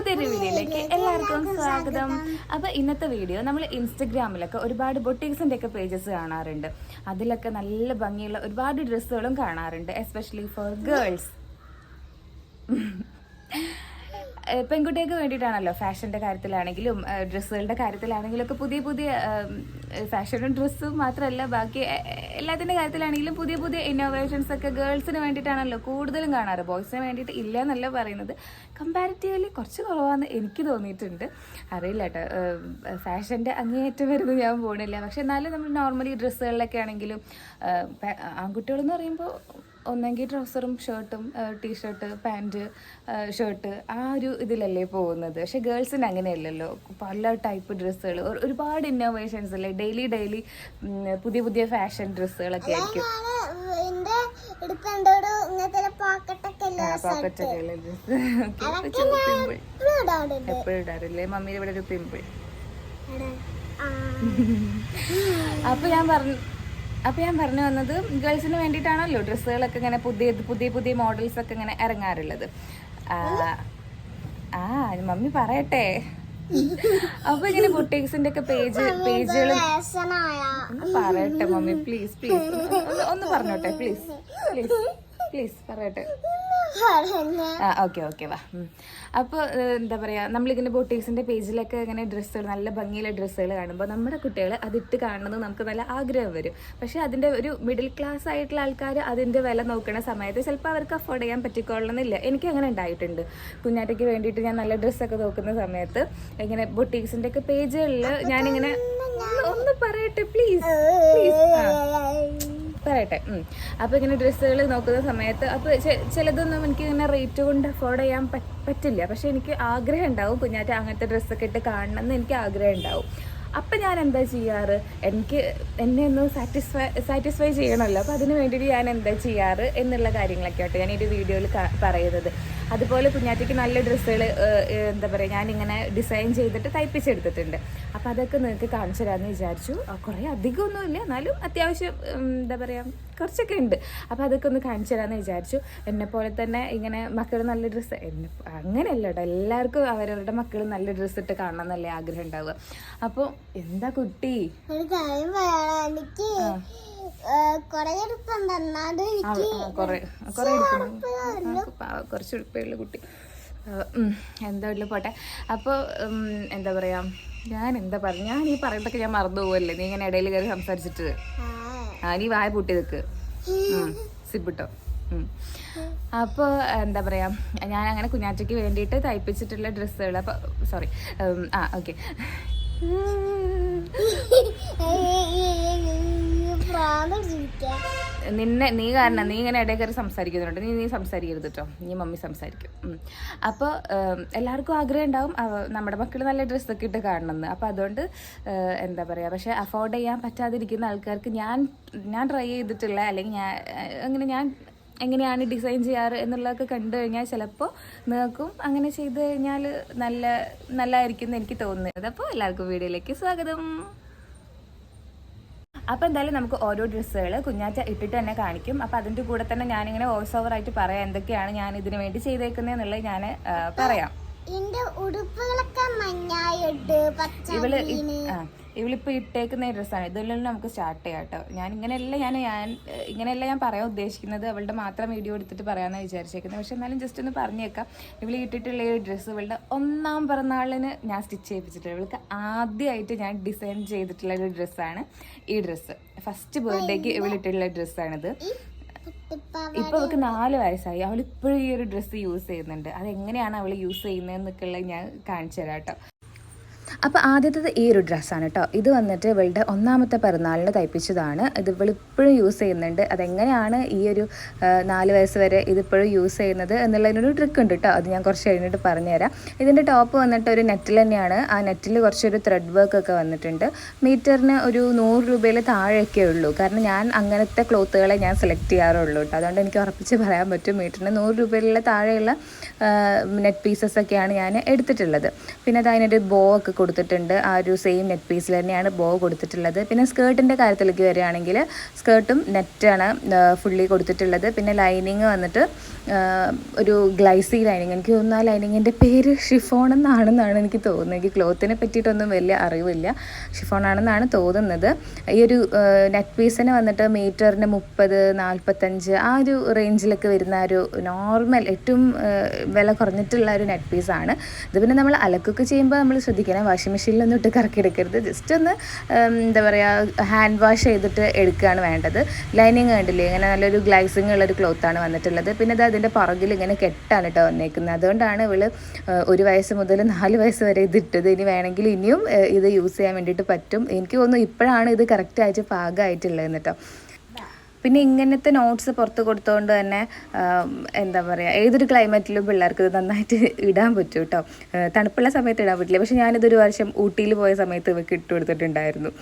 പുതിയൊരു വീഡിയോയിലേക്ക് എല്ലാവർക്കും സ്വാഗതം. അപ്പോൾ ഇന്നത്തെ വീഡിയോ നമ്മൾ ഇൻസ്റ്റഗ്രാമിലൊക്കെ ഒരുപാട് ബൊട്ടീക്സിന്റെ ഒക്കെ പേജസ് കാണാറുണ്ട്. അതിലൊക്കെ നല്ല ഭംഗിയുള്ള ഒരുപാട് ഡ്രസ്സുകളും കാണാറുണ്ട് എസ്പെഷ്യലി ഫോർ ഗേൾസ് പെൺകുട്ടികൾക്ക് വേണ്ടിയിട്ടാണല്ലോ ഫാഷന്റെ കാര്യത്തിലാണെങ്കിലും ഡ്രസ്സുകളുടെ കാര്യത്തിലാണെങ്കിലും ഒക്കെ പുതിയ പുതിയ ഫാഷനും ഡ്രസ്സും മാത്രമല്ല ബാക്കി എല്ലാത്തിന്റെ കാര്യത്തിലാണെങ്കിലും പുതിയ പുതിയ ഇന്നോവേഷൻസ് ഒക്കെ ഗേൾസിന് വേണ്ടിയിട്ടാണല്ലോ കൂടുതലും കാണാറ്. ബോയ്സിന് വേണ്ടിയിട്ട് ഇല്ല എന്നല്ല പറയുന്നത്. കമ്പാരിറ്റീവ്ലി കുറച്ച് കുറവാണെന്ന് എനിക്ക് തോന്നിയിട്ടുണ്ട്. അറിയില്ല കേട്ടോ. ഫാഷന്റെ അങ്ങേയറ്റം വരുന്നത് ഞാൻ പോകണില്ല പക്ഷെ എന്നാലും നമ്മൾ നോർമലി ഡ്രസ്സുകളിലൊക്കെ ആണെങ്കിലും ആൺകുട്ടികളെന്ന് പറയുമ്പോൾ ഒന്നെങ്കിൽ ട്രൗസറും ഷർട്ടും ടീഷർട്ട് പാന്റ് ഷർട്ട് ആ ഒരു ഇതിലല്ലേ പോകുന്നത്. പക്ഷെ ഗേൾസിന് അങ്ങനെയല്ലല്ലോ. പല ടൈപ്പ് ഡ്രസ്സുകൾ ഒരുപാട് ഇന്നോവേഷൻസ് അല്ലേ? ഡെയിലി ഡെയിലി പുതിയ പുതിയ ഫാഷൻ ഡ്രസ്സുകളൊക്കെ ആയിരിക്കും. എപ്പോഴും ഇടാറില്ലേ? മമ്മിയുടെ ഇവിടെ ഒരു പിമ്പിൾ അപ്പൊ ഞാൻ പറഞ്ഞു അപ്പൊ ഞാൻ പറഞ്ഞു വന്നത് ഗേൾസിന് വേണ്ടിയിട്ടാണല്ലോ ഡ്രസ്സുകളൊക്കെ ഇങ്ങനെ പുതിയ പുതിയ പുതിയ മോഡൽസ് ഒക്കെ ഇങ്ങനെ ഇറങ്ങാറുള്ളത്. ആ, മമ്മി പറയട്ടെ. അപ്പൊ ഇങ്ങനെ ബുട്ടീക്സിന്റെ ഒക്കെ പേജ് പേജുകൾ പറയട്ടെ മമ്മി പ്ലീസ് പ്ലീസ് ഒന്ന് പറഞ്ഞോട്ടെ പ്ലീസ് പ്ലീസ് പ്ലീസ് പറയട്ടെ. ആ ഓക്കെ ഓക്കെ വാ. അപ്പോൾ എന്താ പറയുക നമ്മളിങ്ങനെ ബോട്ടിക്സിന്റെ പേജിലൊക്കെ ഇങ്ങനെ ഡ്രസ്സുകൾ നല്ല ഭംഗിയുള്ള ഡ്രസ്സുകൾ കാണുമ്പോൾ നമ്മുടെ കുട്ടികൾ അതിട്ട് കാണുന്നത് നമുക്ക് നല്ല ആഗ്രഹം വരും. പക്ഷേ അതിന്റെ ഒരു മിഡിൽ ക്ലാസ് ആയിട്ടുള്ള ആൾക്കാർ അതിന്റെ വില നോക്കുന്ന സമയത്ത് ചിലപ്പോൾ അവർക്ക് അഫോർഡ് ചെയ്യാൻ പറ്റിക്കൊള്ളണമെന്നില്ല എനിക്ക് അങ്ങനെ ഉണ്ടായിട്ടുണ്ട്. കുഞ്ഞാറ്റയ്ക്ക് വേണ്ടിയിട്ട് ഞാൻ നല്ല ഡ്രസ്സൊക്കെ നോക്കുന്ന സമയത്ത് ഇങ്ങനെ ബൊട്ടീക്സിന്റെ ഒക്കെ പേജുകളിൽ ഞാനിങ്ങനെ ഒന്ന് പറയട്ടെ പ്ലീസ് പ്ലീസ് പറയട്ടെ. അപ്പോൾ ഇങ്ങനെ ഡ്രസ്സുകൾ നോക്കുന്ന സമയത്ത് അപ്പോൾ ചിലതൊന്നും എനിക്ക് ഇങ്ങനെ റേറ്റ് കൊണ്ട് അഫോർഡ് ചെയ്യാൻ പറ്റില്ല. പക്ഷെ എനിക്ക് ആഗ്രഹം ഉണ്ടാവും കുഞ്ഞാറ്റ അങ്ങനത്തെ ഡ്രസ്സൊക്കെ ഇട്ട് കാണണം എന്ന് എനിക്ക് ആഗ്രഹം ഉണ്ടാവും. അപ്പം ഞാൻ എന്താ ചെയ്യാറ്? എനിക്ക് എന്നെ ഒന്ന് സാറ്റിസ്ഫൈ സാറ്റിസ്ഫൈ ചെയ്യണമല്ലോ. അപ്പോൾ അതിന് വേണ്ടിയിട്ട് ഞാൻ എന്താ ചെയ്യാറ് എന്നുള്ള കാര്യങ്ങളൊക്കെ ആട്ടോ ഞാൻ ഈ വീഡിയോയിൽ പറയുന്നത്. അതുപോലെ കുഞ്ഞാറ്റയ്ക്ക് നല്ല ഡ്രസ്സുകൾ എന്താ പറയുക ഞാനിങ്ങനെ ഡിസൈൻ ചെയ്തിട്ട് തയ്പ്പിച്ചെടുത്തിട്ടുണ്ട്. അപ്പോൾ അതൊക്കെ നിങ്ങൾക്ക് കാണിച്ചു തരാമെന്ന് വിചാരിച്ചു കുറേ അധികമൊന്നുമില്ല. എന്നാലും അത്യാവശ്യം എന്താ പറയുക കുറച്ചൊക്കെ ഉണ്ട്. അപ്പോൾ അതൊക്കെ ഒന്ന് കാണിച്ചു തരാമെന്ന് വിചാരിച്ചു. എന്നെ പോലെ തന്നെ ഇങ്ങനെ മക്കൾ നല്ല ഡ്രസ്സ് എന്നെ അങ്ങനെയല്ല കേട്ടോ എല്ലാവർക്കും അവരവരുടെ മക്കൾ നല്ല ഡ്രസ്സ് ഇട്ട് കാണണം എന്നല്ലേ ആഗ്രഹം ഉണ്ടാവുക. അപ്പോൾ എന്താ കുട്ടി? പറയാം. കുറച്ച് ഉടുപ്പുള്ള കുട്ടി. എന്താ ഉള്ളു പോട്ടെ. അപ്പോൾ എന്താ പറയുക ഞാൻ എന്താ പറയുക ഞാൻ ഈ പറയുന്നതൊക്കെ ഞാൻ മറന്നു പോവല്ലേ? നീ ഇങ്ങനെ ഇടയിൽ കയറി സംസാരിച്ചിട്ട്. നീ വായ പൂട്ടി നിൽക്ക് സിബിട്ടോ അപ്പോൾ എന്താ പറയുക ഞാൻ അങ്ങനെ കുഞ്ഞാറ്റയ്ക്ക് വേണ്ടിയിട്ട് തയ്പ്പിച്ചിട്ടുള്ള ഡ്രസ്സുകൾ അപ്പോൾ സോറി ആ ഓക്കെ പ്രാന്ത്. നിന്നെ നീ കാരണം നീ ഇങ്ങനെ ഇടയിൽ കയറി സംസാരിക്കുന്നുണ്ട്. നീ നീ സംസാരിക്കരുത് കേട്ടോ നീ മമ്മി സംസാരിക്കും. അപ്പോൾ എല്ലാവർക്കും ആഗ്രഹം ഉണ്ടാവും. നമ്മുടെ മക്കൾ നല്ല ഡ്രസ്സ് ഒക്കെ ഇട്ട് കാണണമെന്ന് അപ്പോൾ അതുകൊണ്ട് എന്താ പറയുക പക്ഷേ അഫോർഡ് ചെയ്യാൻ പറ്റാതിരിക്കുന്ന ആൾക്കാർക്ക് ഞാൻ ഞാൻ ട്രൈ ചെയ്തിട്ടുള്ള അല്ലെങ്കിൽ ഞാൻ അങ്ങനെ ഞാൻ എങ്ങനെയാണ് ഡിസൈൻ ചെയ്യാറ് എന്നുള്ളതൊക്കെ കണ്ടു കഴിഞ്ഞാൽ ചിലപ്പോൾ നിങ്ങൾക്കും അങ്ങനെ ചെയ്ത് കഴിഞ്ഞാൽ നല്ല നല്ലതായിരിക്കും എന്ന് എനിക്ക് തോന്നുന്നത്. അപ്പോൾ എല്ലാവർക്കും വീഡിയോയിലേക്ക് സ്വാഗതം. അപ്പോൾ എന്തായാലും നമുക്ക് ഓരോ ഡ്രസ്സുകൾ കുഞ്ഞാറ്റ ഇട്ടിട്ട് തന്നെ കാണിക്കും. അപ്പോൾ അതിന്റെ കൂടെ തന്നെ ഞാനിങ്ങനെ വോയിസ് ഓവർ ആയിട്ട് പറയാം എന്തൊക്കെയാണ് ഞാൻ ഇതിന് വേണ്ടി ചെയ്തേക്കുന്നത് എന്നുള്ളത് ഞാൻ പറയാം. ഇവൾ ആ ഇവളിപ്പോൾ ഇട്ടേക്കുന്ന ഡ്രസ്സാണ് ഇതെല്ലാം നമുക്ക് സ്റ്റാർട്ട് ചെയ്യാം കേട്ടോ. ഞാൻ ഇങ്ങനെയല്ല ഞാൻ ഞാൻ ഇങ്ങനെയല്ല ഞാൻ പറയാൻ ഉദ്ദേശിക്കുന്നത്. അവളുടെ മാത്രം വീഡിയോ എടുത്തിട്ട് പറയാമെന്ന് വിചാരിച്ചേക്കുന്നത് പക്ഷെ എന്നാലും ജസ്റ്റ് ഒന്ന് പറഞ്ഞേക്കാം. ഇവൾ ഇട്ടിട്ടുള്ള ഈ ഡ്രസ്സ് ഇവളുടെ ഒന്നാം പിറന്നാളിന് ഞാൻ സ്റ്റിച്ച് ചെയ്യിപ്പിച്ചിട്ടുണ്ട്. ഇവൾക്ക് ആദ്യമായിട്ട് ഞാൻ ഡിസൈൻ ചെയ്തിട്ടുള്ള ഒരു ഡ്രസ്സാണ് ഈ ഡ്രസ്സ് ഫസ്റ്റ് ബർത്ത്ഡേക്ക് ഇവളിട്ടുള്ള ഡ്രസ്സാണിത് ഇപ്പൊ അവൾക്ക് നാല് വയസ്സായി. അവൾ ഇപ്പോഴും ഈ ഒരു ഡ്രസ്സ് യൂസ് ചെയ്യുന്നുണ്ട്. അതെങ്ങനെയാണ് അവൾ യൂസ് ചെയ്യുന്നതെന്നൊക്കെ ഉള്ളത് ഞാൻ കാണിച്ചു തരാം കേട്ടോ. അപ്പോൾ ആദ്യത്തേത് ഈ ഒരു ഡ്രസ്സാണ് കേട്ടോ. ഇത് വന്നിട്ട് ഇവളുടെ ഒന്നാമത്തെ പിറന്നാളിന് തയ്പ്പിച്ചതാണ്. ഇത് ഇവളിപ്പോഴും യൂസ് ചെയ്യുന്നുണ്ട്. അതെങ്ങനെയാണ് ഈ ഒരു നാല് വയസ്സ് വരെ ഇതിപ്പോഴും യൂസ് ചെയ്യുന്നത് എന്നുള്ളതിനൊരു ട്രിക്ക് ഉണ്ട് കേട്ടോ. അത് ഞാൻ കുറച്ച് കഴിഞ്ഞിട്ട് പറഞ്ഞുതരാം. ഇതിന്റെ ടോപ്പ് വന്നിട്ട് ഒരു നെറ്റിൽ തന്നെയാണ്. ആ നെറ്റിൽ കുറച്ചൊരു ത്രെഡ് വർക്ക് ഒക്കെ വന്നിട്ടുണ്ട്. മീറ്ററിന് ഒരു നൂറ് രൂപയിൽ താഴെയൊക്കെ ഉള്ളൂ. കാരണം ഞാൻ അങ്ങനത്തെ ക്ലോത്തുകളെ ഞാൻ സെലക്ട് ചെയ്യാറുള്ളൂ കേട്ടോ. അതുകൊണ്ട് എനിക്ക് ഉറപ്പിച്ച് പറയാൻ പറ്റും മീറ്ററിന് നൂറ് രൂപയിലുള്ള താഴെയുള്ള നെറ്റ് പീസസ് ഒക്കെയാണ് ഞാൻ എടുത്തിട്ടുള്ളത്. പിന്നെ അത് അതിനൊരു ബോ ഒക്കെ കൊടുത്തിട്ടുണ്ട്. ആ ഒരു സെയിം നെറ്റ് പീസിൽ തന്നെയാണ് ബോ കൊടുത്തിട്ടുള്ളത്. പിന്നെ സ്കേർട്ടിന്റെ കാര്യത്തിലേക്ക് വരികയാണെങ്കിൽ സ്കേർട്ടും നെറ്റാണ് ഫുള്ളി കൊടുത്തിട്ടുള്ളത്. പിന്നെ ലൈനിങ് വന്നിട്ട് ഒരു ഗ്ലൈസി ലൈനിങ് എനിക്ക് തോന്നുന്നു ആ ലൈനിങ്ങിന്റെ പേര് ഷിഫോൺ എന്നാണെന്നാണ് എനിക്ക് തോന്നുന്നത്. എനിക്ക് ക്ലോത്തിനെ പറ്റിയിട്ടൊന്നും വലിയ അറിവില്ല. ഷിഫോൺ ആണെന്നാണ് തോന്നുന്നത്. ഈ ഒരു നെറ്റ് പീസിന് വന്നിട്ട് മീറ്ററിന് മുപ്പത് നാൽപ്പത്തഞ്ച് ആ ഒരു റേഞ്ചിലൊക്കെ വരുന്ന ഒരു നോർമൽ ഏറ്റവും വില കുറഞ്ഞിട്ടുള്ള ഒരു നെറ്റ് പീസാണ് ഇത് പിന്നെ നമ്മൾ അലക്കൊക്കെ ചെയ്യുമ്പോൾ നമ്മൾ ശ്രദ്ധിക്കണം. വാഷിംഗ് മെഷീനിലൊന്നും ഇട്ട് കറക്കി എടുക്കരുത് ജസ്റ്റ് ഒന്ന് എന്താ പറയുക ഹാൻഡ് വാഷ് ചെയ്തിട്ട് എടുക്കുകയാണ് വേണ്ടത്. ലൈനിങ് കണ്ടില്ലേ ഇങ്ങനെ നല്ലൊരു ഗ്ലൈസിങ് ഉള്ളൊരു ക്ലോത്താണ് വന്നിട്ടുള്ളത്. പിന്നെ ഇത് അതിന്റെ പുറകിൽ ഇങ്ങനെ കെട്ടാണ് കേട്ടോ വന്നേക്കുന്നത്. അതുകൊണ്ടാണ് ഇവൾ ഒരു വയസ്സ് മുതൽ നാല് വയസ്സ് വരെ ഇത് ഇട്ടത്. ഇനി വേണമെങ്കിൽ ഇനിയും ഇത് യൂസ് ചെയ്യാൻ വേണ്ടിയിട്ട് പറ്റും. എനിക്ക് തോന്നുന്നു ഇപ്പോഴാണ് ഇത് കറക്റ്റായിട്ട് പാകമായിട്ടുള്ളത് കേട്ടോ പിന്നെ ഇങ്ങനത്തെ നോട്ട്സ് പുറത്ത് കൊടുത്തുകൊണ്ട് തന്നെ എന്താ പറയുക ഏതൊരു ക്ലൈമറ്റിലും പിള്ളേർക്ക് ഇത് നന്നായിട്ട് ഇടാൻ പറ്റും കേട്ടോ തണുപ്പുള്ള സമയത്ത് ഇടാൻ പറ്റില്ല. പക്ഷെ ഞാനിതൊരു വർഷം ഊട്ടിയിൽ പോയ സമയത്ത് ഇവയ്ക്ക് ഇട്ട് കൊടുത്തിട്ടുണ്ടായിരുന്നു.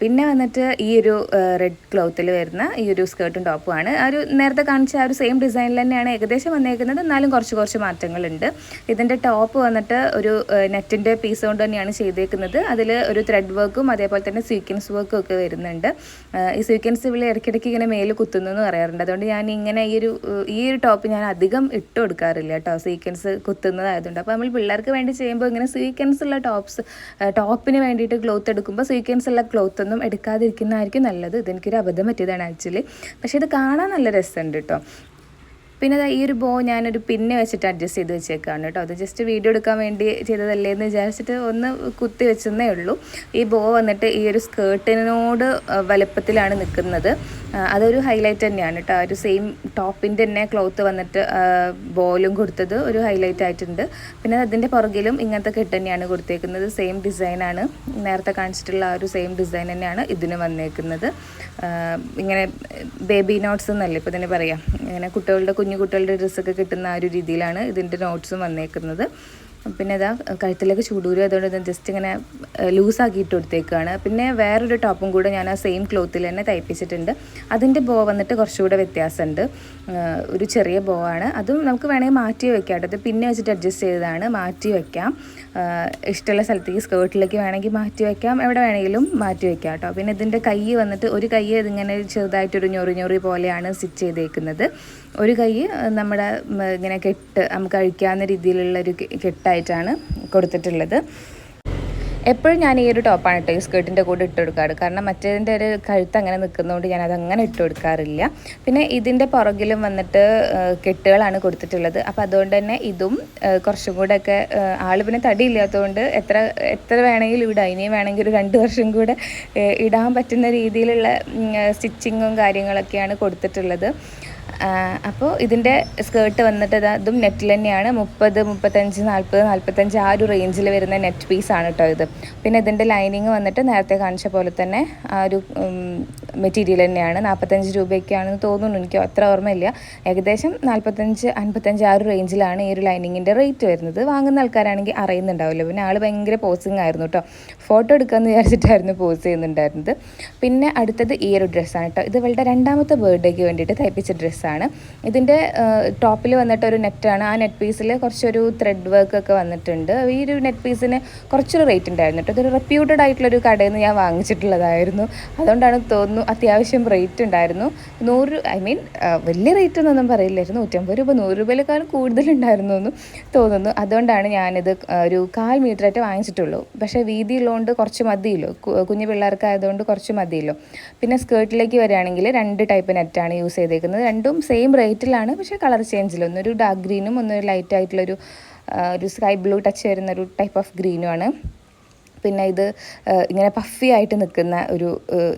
പിന്നെ വന്നിട്ട് ഈ ഒരു റെഡ് ക്ലോത്തിൽ വരുന്ന ഈ ഒരു സ്കേർട്ടും ടോപ്പുമാണ് ആ ഒരു നേരത്തെ കാണിച്ച ആ ഒരു സെയിം ഡിസൈനിൽ തന്നെയാണ് ഏകദേശം വന്നേക്കുന്നത്. എന്നാലും കുറച്ച് കുറച്ച് മാറ്റങ്ങളുണ്ട്. ഇതിന്റെ ടോപ്പ് വന്നിട്ട് ഒരു നെറ്റിന്റെ പീസ് കൊണ്ട് തന്നെയാണ് ചെയ്തേക്കുന്നത്. അതിൽ ഒരു ത്രെഡ് വർക്കും അതേപോലെ തന്നെ സീക്വൻസ് വർക്കും ഒക്കെ വരുന്നുണ്ട്. ഈ സീക്വൻസ് ഇവിടെ ഇടയ്ക്കിടയ്ക്ക് ഇങ്ങനെ മേൽ കുത്തുന്നു എന്ന് പറയാറുണ്ട്. അതുകൊണ്ട് ഞാൻ ഇങ്ങനെ ഈ ഒരു ഈ ഒരു ടോപ്പ് ഞാൻ അധികം ഇട്ട് കൊടുക്കാറില്ല കേട്ടോ. സീക്വൻസ് കുത്തുന്നതായതുകൊണ്ട്. അപ്പോൾ നമ്മൾ പിള്ളേർക്ക് വേണ്ടി ചെയ്യുമ്പോൾ ഇങ്ങനെ സീക്വൻസ് ഉള്ള ടോപ്സ് ടോപ്പിന് വേണ്ടിയിട്ട് ക്ലോത്ത് എടുക്കുമ്പോൾ സീക്വൻസ് ഉള്ള ക്ലോത്ത് ഒന്നും എടുക്കാതിരിക്കുന്നതായിരിക്കും നല്ലത്. ഇതെനിക്കൊരു അബദ്ധം പറ്റിയതാണ് ആക്ച്വലി പക്ഷേ ഇത് കാണാൻ നല്ല രസമുണ്ട് കേട്ടോ പിന്നെ ഈ ഒരു ബോ ഞാനൊരു പിന്നെ വെച്ചിട്ട് അഡ്ജസ്റ്റ് ചെയ്ത് വെച്ചേക്കാണ് കേട്ടോ. അത് ജസ്റ്റ് വീഡിയോ എടുക്കാൻ വേണ്ടി ചെയ്തതല്ലേ എന്ന് വിചാരിച്ചിട്ട് ഒന്ന് കുത്തി വെച്ചെന്നേ ഉള്ളൂ. ഈ ബോ വന്നിട്ട് ഈ ഒരു സ്കേർട്ടിനോട് വലുപ്പത്തിലാണ് നിൽക്കുന്നത്. അതൊരു ഹൈലൈറ്റ് തന്നെയാണ് കേട്ടോ. ഒരു സെയിം ടോപ്പിന്റെ തന്നെ ക്ലോത്ത് വന്നിട്ട് ബോലും കൊടുത്തത് ഒരു ഹൈലൈറ്റ് ആയിട്ടുണ്ട്. പിന്നെ അതിന്റെ പുറകിലും ഇങ്ങനത്തെ കെട്ട് തന്നെയാണ് കൊടുത്തേക്കുന്നത്. സെയിം ഡിസൈനാണ് നേരത്തെ കാണിച്ചിട്ടുള്ള ആ ഒരു സെയിം ഡിസൈൻ തന്നെയാണ് ഇതിന് വന്നേക്കുന്നത്. ഇങ്ങനെ ബേബി നോട്ട്സ് എന്നല്ലേ ഇപ്പോൾ തന്നെ പറയാം. ഇങ്ങനെ കുട്ടികളുടെ കുഞ്ഞു കുട്ടികളുടെ ഡ്രസ്സൊക്കെ കിട്ടുന്ന ആ ഒരു രീതിയിലാണ് ഇതിന്റെ നോട്ട്സും വന്നേക്കുന്നത്. പിന്നെ ഇതാ കഴുത്തിലേക്ക് ചൂടൂരും അതുകൊണ്ട് ജസ്റ്റ് ഇങ്ങനെ ലൂസാക്കി ഇട്ട് കൊടുത്തേക്കാണ്. പിന്നെ വേറൊരു ടോപ്പും കൂടെ ഞാൻ ആ സെയിം ക്ലോത്തിൽ തന്നെ തയ്പ്പിച്ചിട്ടുണ്ട്. അതിന്റെ ബോ വന്നിട്ട് കുറച്ചുകൂടെ വ്യത്യാസമുണ്ട്. ഒരു ചെറിയ ബോ ആണ്. അതും നമുക്ക് വേണമെങ്കിൽ മാറ്റി വെക്കാം അത് പിന്നെ വെച്ചിട്ട് അഡ്ജസ്റ്റ് ചെയ്തതാണ്. മാറ്റി വെക്കാം. ഇഷ്ടമുള്ള സ്ഥലത്തേക്ക് സ്കേർട്ടിലേക്ക് വേണമെങ്കിൽ മാറ്റി വയ്ക്കാം. എവിടെ വേണമെങ്കിലും മാറ്റി വയ്ക്കാം കേട്ടോ. പിന്നെ ഇതിന്റെ കൈ വന്നിട്ട് ഒരു കൈ ഇതിങ്ങനെ ചെറുതായിട്ടൊരു ഞൊറി ഞൊറി പോലെയാണ് സ്റ്റിച്ച് ചെയ്തേക്കുന്നത്. ഒരു കൈ നമ്മുടെ ഇങ്ങനെ കെട്ട് നമുക്ക് അഴിക്കാവുന്ന രീതിയിലുള്ള ഒരു കെട്ടായിട്ടാണ് കൊടുത്തിട്ടുള്ളത്. എപ്പോഴും ഞാൻ ഈ ഒരു ടോപ്പാണ് കേട്ടോ ഈ സ്കേർട്ടിന്റെ കൂടെ ഇട്ട് കൊടുക്കാറ്. കാരണം മറ്റേതിന്റെ ഒരു കഴുത്ത് അങ്ങനെ നിൽക്കുന്നതുകൊണ്ട് ഞാൻ അതങ്ങനെ ഇട്ട് കൊടുക്കാറില്ല. പിന്നെ ഇതിന്റെ പുറകിലും വന്നിട്ട് കെട്ടുകളാണ് കൊടുത്തിട്ടുള്ളത്. അപ്പോൾ അതുകൊണ്ട് തന്നെ ഇതും കുറച്ചും കൂടെ ഒക്കെ ആൾ പിന്നെ തടിയില്ലാത്തതുകൊണ്ട് എത്ര എത്ര വേണമെങ്കിലും ഇടാം. ഇനിയും വേണമെങ്കിൽ ഒരു രണ്ട് വർഷം കൂടെ ഇടാൻ പറ്റുന്ന രീതിയിലുള്ള സ്റ്റിച്ചിങ്ങും കാര്യങ്ങളൊക്കെയാണ് കൊടുത്തിട്ടുള്ളത്. അപ്പോൾ ഇതിന്റെ സ്കേർട്ട് വന്നിട്ട് ഇതാ നെറ്റിൽ തന്നെയാണ്. മുപ്പത് മുപ്പത്തഞ്ച് നാൽപ്പത് നാൽപ്പത്തഞ്ച് ആ ഒരു റേഞ്ചിൽ വരുന്ന നെറ്റ് പീസാണ് കേട്ടോ ഇത്. പിന്നെ ഇതിന്റെ ലൈനിങ് വന്നിട്ട് നേരത്തെ കാണിച്ച പോലെ തന്നെ ആ ഒരു മെറ്റീരിയൽ തന്നെയാണ്. നാൽപ്പത്തഞ്ച് രൂപയൊക്കെയാണെന്ന് തോന്നുന്നു. എനിക്ക് അത്ര ഓർമ്മയില്ല. ഏകദേശം നാൽപ്പത്തഞ്ച് അൻപത്തഞ്ച് ആ ഒരു റേഞ്ചിലാണ് ഈ ഒരു ലൈനിങ്ങിന്റെ റേറ്റ് വരുന്നത്. വാങ്ങുന്ന ആൾക്കാരാണെങ്കിൽ അറിയുന്നുണ്ടാവില്ല പിന്നെ ആൾ ഭയങ്കര പോസിങ് ആയിരുന്നു കേട്ടോ ഫോട്ടോ എടുക്കാമെന്ന് വിചാരിച്ചിട്ടായിരുന്നു പോസ് ചെയ്യുന്നുണ്ടായിരുന്നത്. പിന്നെ അടുത്തത് ഈ ഒരു ഡ്രസ്സാണ് കേട്ടോ ഇത് ഇവളുടെ രണ്ടാമത്തെ ബർത്ത്ഡേക്ക് വേണ്ടിയിട്ട് തയ്പ്പിച്ച ഡ്രസ്സാണ് ഇതിന്റെ ടോപ്പിൽ വന്നിട്ട് ഒരു നെറ്റാണ്. ആ നെറ്റ് പീസിൽ കുറച്ചൊരു ത്രെഡ് വർക്ക് ഒക്കെ വന്നിട്ടുണ്ട്. ഈ ഒരു നെറ്റ് പീസിന് കുറച്ചൊരു റേറ്റ് ഉണ്ടായിരുന്നു കേട്ടോ. ഇതൊരു റെപ്യൂട്ടഡ് ആയിട്ടുള്ളൊരു കടയിൽ നിന്ന് ഞാൻ വാങ്ങിച്ചിട്ടുള്ളതായിരുന്നു. അതുകൊണ്ടാണ് തോന്നുന്നു അത്യാവശ്യം റേറ്റ് ഉണ്ടായിരുന്നു. നൂറ് ഐ മീൻ വലിയ റേറ്റ് എന്നൊന്നും പറയില്ലായിരുന്നു. നൂറ്റമ്പത് രൂപ നൂറ് രൂപയിലേക്കാളും കൂടുതലുണ്ടായിരുന്നു എന്ന് തോന്നുന്നു. അതുകൊണ്ടാണ് ഞാനിത് ഒരു കാൽ മീറ്ററായിട്ട് വാങ്ങിച്ചിട്ടുള്ളൂ. പക്ഷേ വീതിയുള്ളതുകൊണ്ട് കുറച്ച് മതിയല്ലോ. കുഞ്ഞു പിള്ളേർക്കായതുകൊണ്ട് കുറച്ച് മതിയല്ലോ. പിന്നെ സ്കേർട്ടിലേക്ക് വരികയാണെങ്കിൽ രണ്ട് ടൈപ്പ് നെറ്റാണ് യൂസ് ചെയ്തേക്കുന്നത്. രണ്ടും സെയിം റേറ്റിലാണ് പക്ഷേ കളർ ചേഞ്ചിൽ ഒന്നൊരു ഡാർക്ക് ഗ്രീനും ഒന്നൊരു ലൈറ്റ് ആയിട്ടുള്ളൊരു ഒരു സ്കൈ ബ്ലൂ ടച്ച് വരുന്ന ഒരു ടൈപ്പ് ഓഫ് ഗ്രീനുമാണ് പിന്നെ ഇത് ഇങ്ങനെ പഫി ആയിട്ട് നിൽക്കുന്ന ഒരു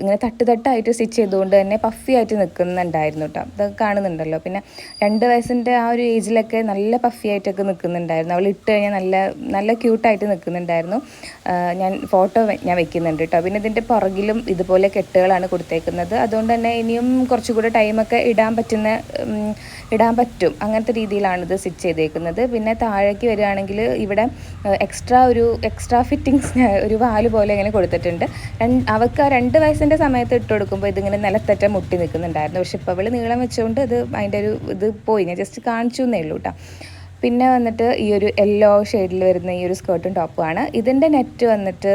ഇങ്ങനെ തട്ട് തട്ടായിട്ട് സ്റ്റിച്ച് ചെയ്തുകൊണ്ട് തന്നെ പഫി ആയിട്ട് നിൽക്കുന്നുണ്ടായിരുന്നു കേട്ടോ ഇതൊക്കെ കാണുന്നുണ്ടല്ലോ. പിന്നെ രണ്ട് വയസ്സിന്റെ ആ ഒരു ഏജിലൊക്കെ നല്ല പഫി ആയിട്ടൊക്കെ നിൽക്കുന്നുണ്ടായിരുന്നു. അവൾ ഇട്ട് കഴിഞ്ഞാൽ നല്ല നല്ല ക്യൂട്ടായിട്ട് നിൽക്കുന്നുണ്ടായിരുന്നു. ഞാൻ ഫോട്ടോ ഞാൻ വെക്കുന്നുണ്ട് കേട്ടോ പിന്നെ ഇതിന്റെ പുറകിലും ഇതുപോലെ കെട്ടുകളാണ് കൊടുത്തേക്കുന്നത്. അതുകൊണ്ട് തന്നെ ഇനിയും കുറച്ചുകൂടെ ടൈമൊക്കെ ഇടാൻ പറ്റുന്ന ഇടാൻ പറ്റും. അങ്ങനത്തെ രീതിയിലാണ് ഇത് സ്റ്റിച്ച് ചെയ്തേക്കുന്നത്. പിന്നെ താഴേക്ക് വരികയാണെങ്കിൽ ഇവിടെ എക്സ്ട്രാ ഒരു എക്സ്ട്രാ ഫിറ്റിങ്സ് ഒരു വാൽ പോലെ ഇങ്ങനെ കൊടുത്തിട്ടുണ്ട്. അവൾക്ക് ആ രണ്ട് വയസ്സിന്റെ സമയത്ത് ഇട്ട് കൊടുക്കുമ്പോൾ ഇതിങ്ങനെ നിലത്തറ്റ മുട്ടി നിൽക്കുന്നുണ്ടായിരുന്നു. പക്ഷെ ഇപ്പോൾ അവൾ നീളം വെച്ചുകൊണ്ട് ഇത് അതിന്റെ ഒരു ഇത് പോയി. ഞാൻ ജസ്റ്റ് കാണിച്ചു എന്നേ ഉള്ളൂ കേട്ടോ പിന്നെ വന്നിട്ട് ഈ ഒരു യെല്ലോ ഷെയ്ഡിൽ വരുന്ന ഈ ഒരു സ്കേർട്ടും ടോപ്പുമാണ് ഇതിന്റെ നെറ്റ് വന്നിട്ട്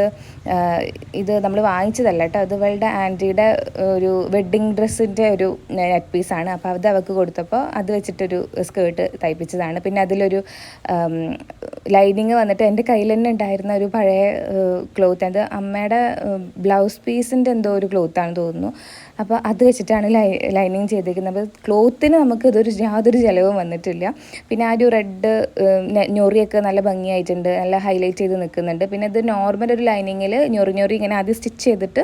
ഇത് നമ്മൾ വാങ്ങിച്ചതല്ല കേട്ടോ അത് ഇവളുടെ ആന്റിയുടെ ഒരു വെഡ്ഡിങ് ഡ്രസ്സിന്റെ ഒരു നെറ്റ് പീസാണ് അപ്പോൾ അത് അവൾക്ക് കൊടുത്തപ്പോൾ അത് വെച്ചിട്ടൊരു സ്കേർട്ട് തയ്പ്പിച്ചതാണ്. പിന്നെ അതിലൊരു ലൈനിങ് വന്നിട്ട് എന്റെ കയ്യിൽ തന്നെ ഉണ്ടായിരുന്ന ഒരു പഴയ ക്ലോത്ത് അത് അമ്മയുടെ ബ്ലൗസ് പീസിന്റെ എന്തോ ഒരു ക്ലോത്താണ് തോന്നുന്നു. അപ്പോൾ അത് വെച്ചിട്ടാണ് ലൈ ലൈനിങ് ചെയ്തിരിക്കുന്നത് അപ്പോൾ ക്ലോത്തിന് നമുക്ക് ഇതൊരു യാതൊരു ചിലവും വന്നിട്ടില്ല. പിന്നെ ആ ഒരു റെഡ് ഞൊറിയൊക്കെ നല്ല ഭംഗിയായിട്ടുണ്ട്. നല്ല ഹൈലൈറ്റ് ചെയ്ത് നിൽക്കുന്നുണ്ട്. പിന്നെ ഇത് നോർമൽ ഒരു ലൈനിങ്ങിൽ ഞൊറി ഞൊറി ഇങ്ങനെ ആദ്യം സ്റ്റിച്ച് ചെയ്തിട്ട്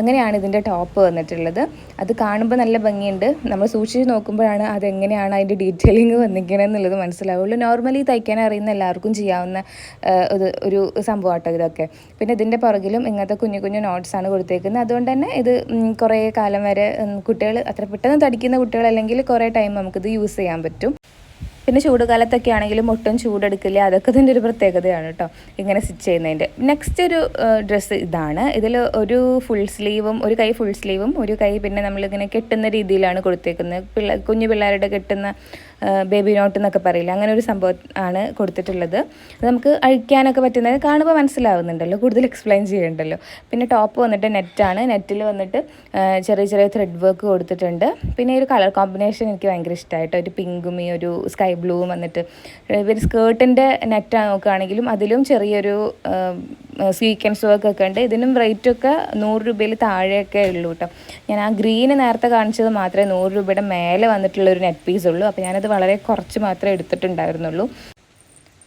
അങ്ങനെയാണ് ഇതിന്റെ ടോപ്പ് വന്നിട്ടുള്ളത്. അത് കാണുമ്പോൾ നല്ല ഭംഗിയുണ്ട്. നമ്മൾ സൂക്ഷിച്ച് നോക്കുമ്പോഴാണ് അതെങ്ങനെയാണ് അതിന്റെ ഡീറ്റെയിലിംഗ് വന്നിരിക്കുന്നത് എന്നുള്ളത് മനസ്സിലാവുള്ളൂ. നോർമലി തയ്ക്കാൻ അറിയുന്ന എല്ലാവർക്കും ചെയ്യാവുന്ന ഇത് ഒരു സംഭവമാട്ടോ ഇതൊക്കെ. പിന്നെ ഇതിന്റെ പുറകിലും ഇങ്ങനത്തെ കുഞ്ഞു കുഞ്ഞു നോട്ട്സാണ് കൊടുത്തേക്കുന്നത്. അതുകൊണ്ട് തന്നെ ഇത് കുറേ കാലം വരെ കുട്ടികൾ അത്ര പെട്ടെന്ന് തടിക്കുന്ന കുട്ടികളല്ലെങ്കിൽ കുറേ ടൈം നമുക്കിത് യൂസ് ചെയ്യാൻ പറ്റും. പിന്നെ ചൂടുകാലത്തൊക്കെ ആണെങ്കിലും ഒട്ടും ചൂടെടുക്കില്ല. അതൊക്കെ ഇതിന്റെ ഒരു പ്രത്യേകതയാണ് കേട്ടോ ഇങ്ങനെ സ്റ്റിച്ച് ചെയ്യുന്നതിന്റെ. നെക്സ്റ്റ് ഒരു ഡ്രസ്സ് ഇതാണ്. ഇതിൽ ഒരു ഫുൾ സ്ലീവും ഒരു കൈ ഫുൾ സ്ലീവും ഒരു കൈ പിന്നെ നമ്മളിങ്ങനെ കെട്ടുന്ന രീതിയിലാണ് കൊടുത്തേക്കുന്നത്. പിള്ള കുഞ്ഞു പിള്ളേരുടെ കെട്ടുന്ന ബേബി നോട്ട് എന്നൊക്കെ പറയില്ല? അങ്ങനെ ഒരു സംഭവം ആണ് കൊടുത്തിട്ടുള്ളത്. അത് നമുക്ക് അഴിക്കാനൊക്കെ പറ്റുന്നത് കാണുമ്പോൾ മനസ്സിലാവുന്നുണ്ടല്ലോ കൂടുതൽ എക്സ്പ്ലെയിൻ ചെയ്യണ്ടല്ലോ. പിന്നെ ടോപ്പ് വന്നിട്ട് നെറ്റാണ് നെറ്റിൽ വന്നിട്ട് ചെറിയ ചെറിയ ത്രെഡ് വർക്ക് കൊടുത്തിട്ടുണ്ട്. പിന്നെ ഒരു കളർ കോമ്പിനേഷൻ എനിക്ക് ഭയങ്കര ഇഷ്ടമായിട്ട് ഒരു പിങ്കും ഈ ഒരു സ്കൈ ബ്ലൂവും വന്നിട്ട്. ഇവർ സ്കേർട്ടിന്റെ നെറ്റ് നോക്കുകയാണെങ്കിലും അതിലും ചെറിയൊരു സ്വീക്കൻസ് വർക്ക് ഒക്കെ ഉണ്ട്. ഇതിനും റേറ്റ് ഒക്കെ നൂറ് രൂപയിൽ താഴെയൊക്കെ ഉള്ളൂ കേട്ടോ ഞാൻ ആ ഗ്രീന് നേരത്തെ കാണിച്ചത് മാത്രമേ നൂറ് രൂപയുടെ മേലെ വന്നിട്ടുള്ള ഒരു നെറ്റ് പീസ് ഉള്ളൂ. അപ്പോൾ ഞാനത് വളരെ കുറച്ച് മാത്രമേ എടുത്തിട്ടുണ്ടായിരുന്നുള്ളൂ.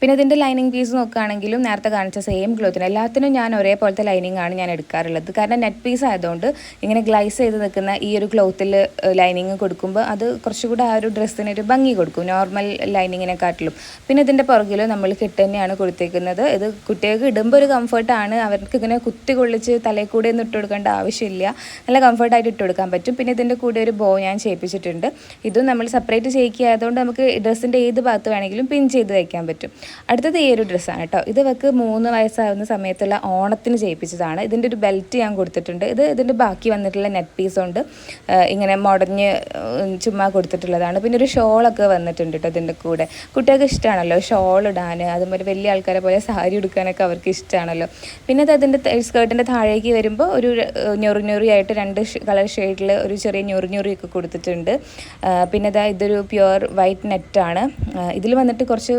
പിന്നെ ഇതിന്റെ ലൈനിങ് പീസ് നോക്കുകയാണെങ്കിലും നേരത്തെ കാണിച്ച സെയിം ക്ലോത്തിന് എല്ലാത്തിനും ഞാൻ ഒരേപോലത്തെ ലൈനിങ് ആണ് ഞാൻ എടുക്കാറുള്ളത്. കാരണം നെറ്റ് പീസ് ആയതുകൊണ്ട് ഇങ്ങനെ ഗ്ലൈസ് ചെയ്ത് നിൽക്കുന്ന ഈ ഒരു ക്ലോത്തിൽ ലൈനിങ് കൊടുക്കുമ്പോൾ അത് കുറച്ചുകൂടെ ആ ഒരു ഡ്രസ്സിന് ഒരു ഭംഗി കൊടുക്കും. നോർമൽ ലൈനിങ്ങിനെക്കാട്ടിലും പിന്നെ ഇതിന്റെ പുറകിൽ നമ്മൾ കിട്ട് തന്നെയാണ് കൊടുത്തേക്കുന്നത്. ഇത് കുട്ടികൾക്ക് ഇടുമ്പോൾ ഒരു കംഫർട്ടാണ് അവർക്ക് ഇങ്ങനെ കുത്തി കൊള്ളിച്ച് തലയിൽ കൂടെ ഒന്നും ഇട്ട് കൊടുക്കേണ്ട ആവശ്യമില്ല. നല്ല കംഫർട്ടായിട്ട് ഇട്ട് കൊടുക്കാൻ പറ്റും. പിന്നെ ഇതിന്റെ കൂടെ ഒരു ബോ ഞാൻ ചെയ്യിപ്പിച്ചിട്ടുണ്ട്. ഇതും നമ്മൾ സെപ്പറേറ്റ് ചെയ്യിക്കുക ആയതുകൊണ്ട് നമുക്ക് ഡ്രസ്സിന്റെ ഏത് ഭാഗത്ത് വേണമെങ്കിലും പിൻ ചെയ്ത് വയ്ക്കാൻ പറ്റും. അടുത്തത് ഈ ഒരു ഡ്രസ്സാണ് കേട്ടോ. ഇത് ഇവക്ക് മൂന്ന് വയസ്സാവുന്ന സമയത്തുള്ള ഓണത്തിന് ചെയ്യിപ്പിച്ചതാണ്. ഇതിന്റെ ഒരു ബെൽറ്റ് ഞാൻ കൊടുത്തിട്ടുണ്ട്. ഇത് ഇതിന്റെ ബാക്കി വന്നിട്ടുള്ള നെറ്റ് പീസ് കൊണ്ട് ഇങ്ങനെ മുടഞ്ഞ് ചുമ്മാ കൊടുത്തിട്ടുള്ളതാണ്. പിന്നെ ഒരു ഷോളൊക്കെ വന്നിട്ടുണ്ട് കേട്ടോ ഇതിന്റെ കൂടെ. കുട്ടികൾക്ക് ഇഷ്ടമാണല്ലോ ഷോൾ ഇടാൻ അതുപോലെ വലിയ ആൾക്കാരെ പോലെ സാരി ഉടുക്കാനൊക്കെ അവർക്ക് ഇഷ്ടമാണല്ലോ പിന്നെ അത് അതിന്റെ സ്കേർട്ടിന്റെ താഴേക്ക് വരുമ്പോൾ ഒരു ഏഹ്, ആയിട്ട് രണ്ട് കളർ ഷെയ്ഡിൽ ഒരു ചെറിയ ഞൊറിഞ്ഞൊറി ഒക്കെ കൊടുത്തിട്ടുണ്ട്. പിന്നെ ഇതാ ഇതൊരു പ്യുവർ വൈറ്റ് നെറ്റാണ് ഇതിൽ വന്നിട്ട് കുറച്ച്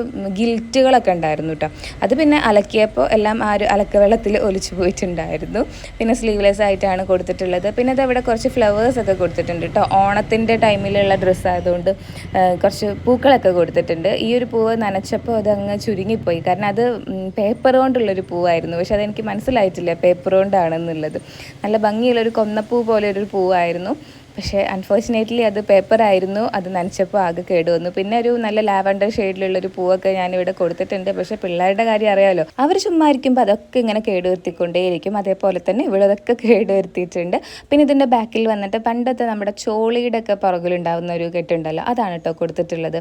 ഗിൽറ്റുകളൊക്കെ ഉണ്ടായിരുന്നു കേട്ടോ അത് പിന്നെ അലക്കിയപ്പോൾ എല്ലാം ആ ഒരു അലക്ക വെള്ളത്തിൽ ഒലിച്ചു പോയിട്ടുണ്ടായിരുന്നു. പിന്നെ സ്ലീവ്ലെസ് ആയിട്ടാണ് കൊടുത്തിട്ടുള്ളത്. പിന്നെ ഇതവിടെ കുറച്ച് ഫ്ലവേഴ്സ് ഒക്കെ കൊടുത്തിട്ടുണ്ട് കേട്ടോ ഓണത്തിന്റെ ടൈമിലുള്ള ഡ്രസ്സ് ആയതുകൊണ്ട് കുറച്ച് പൂക്കളൊക്കെ കൊടുത്തിട്ടുണ്ട്. ഈ ഒരു പൂവ് നനച്ചപ്പോൾ അത് അങ്ങ് ചുരുങ്ങിപ്പോയി. കാരണം അത് പേപ്പർ കൊണ്ടുള്ളൊരു പൂവായിരുന്നു. പക്ഷെ അതെനിക്ക് മനസ്സിലായിട്ടില്ല പേപ്പർ കൊണ്ടാണെന്നുള്ളത്. നല്ല ഭംഗിയുള്ളൊരു കൊന്നപ്പൂ പോലെ ഒരു പൂവായിരുന്നു. പക്ഷേ അൺഫോർച്ചുനേറ്റ്ലി അത് പേപ്പർ ആയിരുന്നു. അത് നനച്ചപ്പോൾ ആകെ കേടുവന്നു പിന്നെ ഒരു നല്ല ലാവണ്ടർ ഷെയ്ഡിലുള്ള ഒരു പൂവൊക്കെ ഞാനിവിടെ കൊടുത്തിട്ടുണ്ട്. പക്ഷേ പിള്ളേരുടെ കാര്യം അറിയാമല്ലോ അവർ ചുമ്മാ ഇരിക്കുമ്പോൾ അതൊക്കെ ഇങ്ങനെ കേടുവരുത്തിക്കൊണ്ടേയിരിക്കും അതേപോലെ തന്നെ ഇവിടെ അതൊക്കെ കേടുവരുത്തിയിട്ടുണ്ട് പിന്നെ ഇതിന്റെ ബാക്കിൽ വന്നിട്ട് പണ്ടത്തെ നമ്മുടെ ചോളിയുടെ ഒക്കെ പുറകിലുണ്ടാവുന്ന ഒരു കെട്ടുണ്ടല്ലോ അതാണ് കേട്ടോ കൊടുത്തിട്ടുള്ളത്.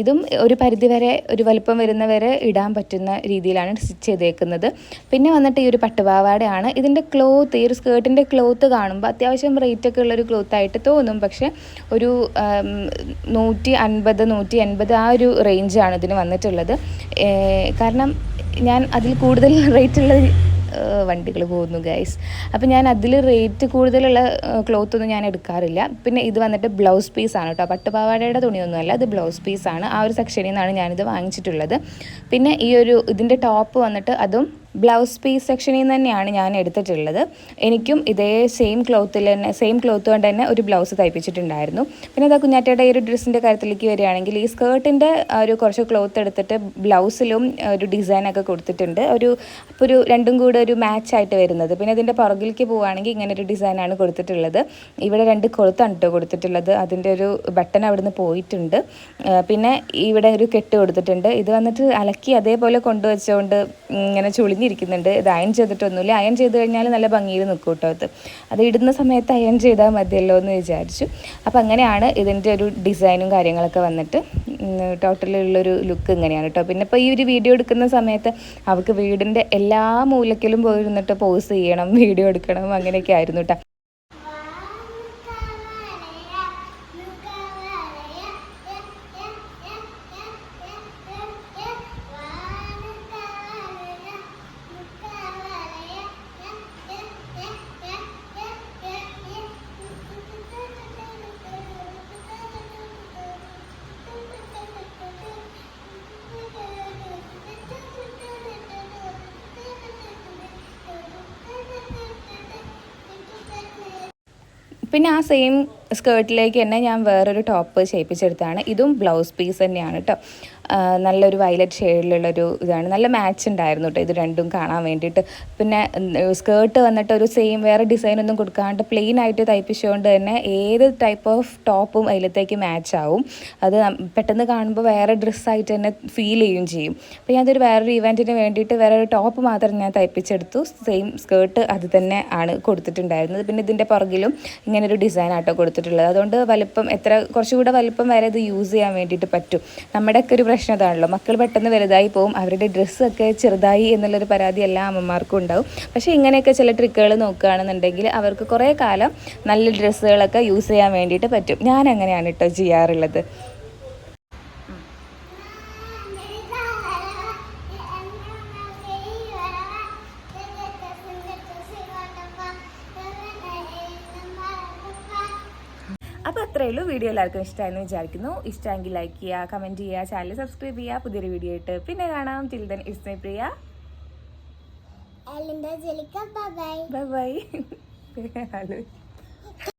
ഇതും ഒരു പരിധിവരെ ഒരു വലിപ്പം വരുന്നവരെ ഇടാൻ പറ്റുന്ന രീതിയിലാണ് സ്റ്റിച്ച് ചെയ്തേക്കുന്നത്. പിന്നെ വന്നിട്ട് ഈ ഒരു പട്ടുപാവാടയാണ്. ഇതിന്റെ ക്ലോത്ത് ഈ ഒരു സ്കേർട്ടിന്റെ ക്ലോത്ത് കാണുമ്പോൾ അത്യാവശ്യം റേറ്റൊക്കെ ഉള്ളൊരു ക്ലോത്ത് ആയിട്ട് തോന്നും. പക്ഷെ ഒരു നൂറ്റി അൻപത് നൂറ്റി എൺപത് ആ ഒരു റേഞ്ചാണ് ഇതിന് വന്നിട്ടുള്ളത്. കാരണം ഞാൻ അതിൽ കൂടുതൽ റേറ്റുള്ള വണ്ടികൾ പോകുന്നു ഗൈസ് അപ്പോൾ ഞാൻ അതിൽ റേറ്റ് കൂടുതലുള്ള ക്ലോത്ത് ഒന്നും ഞാൻ എടുക്കാറില്ല. പിന്നെ ഇത് വന്നിട്ട് ബ്ലൗസ് പീസാണ് കേട്ടോ പട്ടുപാവാടയുടെ തുണിയൊന്നുമല്ല ഇത് ബ്ലൗസ് പീസാണ് ആ ഒരു സെക്ഷനിൽ നിന്നാണ് ഞാനിത് വാങ്ങിച്ചിട്ടുള്ളത്. പിന്നെ ഈ ഒരു ഇതിന്റെ ടോപ്പ് വന്നിട്ട് അതും ബ്ലൗസ് പീസ് സെക്ഷനിൽ നിന്ന് തന്നെയാണ് ഞാൻ എടുത്തിട്ടുള്ളത്. എനിക്കും ഇതേ സെയിം ക്ലോത്തിൽ തന്നെ സെയിം ക്ലോത്ത് കൊണ്ട് തന്നെ ഒരു ബ്ലൗസ് തയ്പ്പിച്ചിട്ടുണ്ടായിരുന്നു. പിന്നെ അതാ കുഞ്ഞാറ്റയുടെ ഈ ഒരു ഡ്രസ്സിന്റെ കാര്യത്തിലേക്ക് വരികയാണെങ്കിൽ ഈ സ്കേർട്ടിന്റെ ഒരു കുറച്ച് ക്ലോത്ത് എടുത്തിട്ട് ബ്ലൗസിലും ഒരു ഡിസൈനൊക്കെ കൊടുത്തിട്ടുണ്ട്. ഒരു അപ്പോൾ ഒരു രണ്ടും കൂടെ ഒരു മാച്ച് ആയിട്ട് വരുന്നത്. പിന്നെ അതിന്റെ പുറകിലേക്ക് പോവുകയാണെങ്കിൽ ഇങ്ങനെ ഒരു ഡിസൈനാണ് കൊടുത്തിട്ടുള്ളത്. ഇവിടെ രണ്ട് കൊളുത്താണ് കേട്ടോ കൊടുത്തിട്ടുള്ളത്. അതിന്റെ ഒരു ബട്ടൺ അവിടുന്ന് പോയിട്ടുണ്ട്. പിന്നെ ഇവിടെ ഒരു കെട്ട് കൊടുത്തിട്ടുണ്ട്. ഇത് വന്നിട്ട് അലക്കി അതേപോലെ കൊണ്ടുവച്ചുകൊണ്ട് ഇങ്ങനെ ചുളിഞ്ഞിരിക്കുന്നുണ്ട് ഇത് അയൺ ചെയ്തിട്ടൊന്നുമില്ല. അയൺ ചെയ്ത് കഴിഞ്ഞാൽ നല്ല ഭംഗിയിൽ നിൽക്കും കേട്ടോ അത് അത് ഇടുന്ന സമയത്ത് അയൺ ചെയ്താൽ മതിയല്ലോ എന്ന് വിചാരിച്ചു. അപ്പോൾ അങ്ങനെയാണ് ഇതിന്റെ ഒരു ഡിസൈനും കാര്യങ്ങളൊക്കെ വന്നിട്ട് ടോട്ടലുള്ളൊരു ലുക്ക് ഇങ്ങനെയാണ് കേട്ടോ. പിന്നെ ഇപ്പോൾ ഈ ഒരു വീഡിയോ എടുക്കുന്ന സമയത്ത് അവൾക്ക് വീടിന്റെ എല്ലാ മൂലക്കിലും പോയിരുന്നിട്ട് പോസ് ചെയ്യണം വീഡിയോ എടുക്കണം അങ്ങനെയൊക്കെ ആയിരുന്നു കേട്ടോ. പിന്നെ ആ സെയിം സ്കേർട്ടിലേക്ക് തന്നെ ഞാൻ വേറൊരു ടോപ്പ് ചെയ്യിപ്പിച്ചെടുത്താണ് ഇതും ബ്ലൗസ് പീസ് തന്നെയാണ് കേട്ടോ നല്ലൊരു വയലറ്റ് ഷെയ്ഡിലുള്ളൊരു ഇതാണ്. നല്ല മാച്ച് ഉണ്ടായിരുന്നു കേട്ടോ ഇത് രണ്ടും കാണാൻ വേണ്ടിയിട്ട്. പിന്നെ സ്കേർട്ട് വന്നിട്ട് ഒരു സെയിം വേറെ ഡിസൈൻ ഒന്നും കൊടുക്കാണ്ട് പ്ലെയിൻ ആയിട്ട് തയ്പ്പിച്ചുകൊണ്ട് തന്നെ ഏത് ടൈപ്പ് ഓഫ് ടോപ്പും അതിലത്തേക്ക് മാച്ച് ആവും. അത് പെട്ടെന്ന് കാണുമ്പോൾ വേറെ ഡ്രസ്സായിട്ട് തന്നെ ഫീൽ ചെയ്യുകയും ചെയ്യും. അപ്പോൾ ഞാനതൊരു വേറൊരു ഇവന്റിന് വേണ്ടിയിട്ട് വേറെ ഒരു ടോപ്പ് മാത്രം ഞാൻ തയ്പ്പിച്ചെടുത്തു. സെയിം സ്കേർട്ട് അത് തന്നെ ആണ് കൊടുത്തിട്ടുണ്ടായിരുന്നത്. പിന്നെ ഇതിന്റെ പുറകിലും ഇങ്ങനെ ഒരു ഡിസൈൻ ആട്ടോ കൊടുത്തിട്ടുള്ളത്. അതുകൊണ്ട് വലിപ്പം എത്ര കുറച്ചുകൂടെ വലിപ്പം വരെ ഇത് യൂസ് ചെയ്യാൻ വേണ്ടിയിട്ട് പറ്റും. നമ്മുടെയൊക്കെ ഒരു പ്രശ്നം അതാണല്ലോ മക്കൾ പെട്ടെന്ന് വലുതായി പോകും അവരുടെ ഡ്രസ്സൊക്കെ ചെറുതായി എന്നുള്ളൊരു പരാതി എല്ലാ അമ്മമാർക്കും ഉണ്ടാവും. പക്ഷേ ഇങ്ങനെയൊക്കെ ചില ട്രിക്കുകൾ നോക്കുകയാണെന്നുണ്ടെങ്കിൽ അവർക്ക് കുറേ കാലം നല്ല ഡ്രസ്സുകളൊക്കെ യൂസ് ചെയ്യാൻ വേണ്ടിയിട്ട് പറ്റും. ഞാൻ അങ്ങനെയാണ് കേട്ടോ ചെയ്യാറുള്ളത് അപ്പോൾ അത്രയേ ഉള്ളൂ വീഡിയോ എല്ലാവർക്കും ഇഷ്ടമായെന്ന് വിചാരിക്കുന്നു. ഇഷ്ടമെങ്കിൽ ലൈക്ക് ചെയ്യുക കമന്റ് ചെയ്യുക ചാനൽ സബ്സ്ക്രൈബ് ചെയ്യുക. പുതിയൊരു വീഡിയോ ആയിട്ട് പിന്നെ കാണാം. ചിൽഡ്രൻ ഇസ്മൈ പ്രിയ ബൈ ബൈ ഹലോ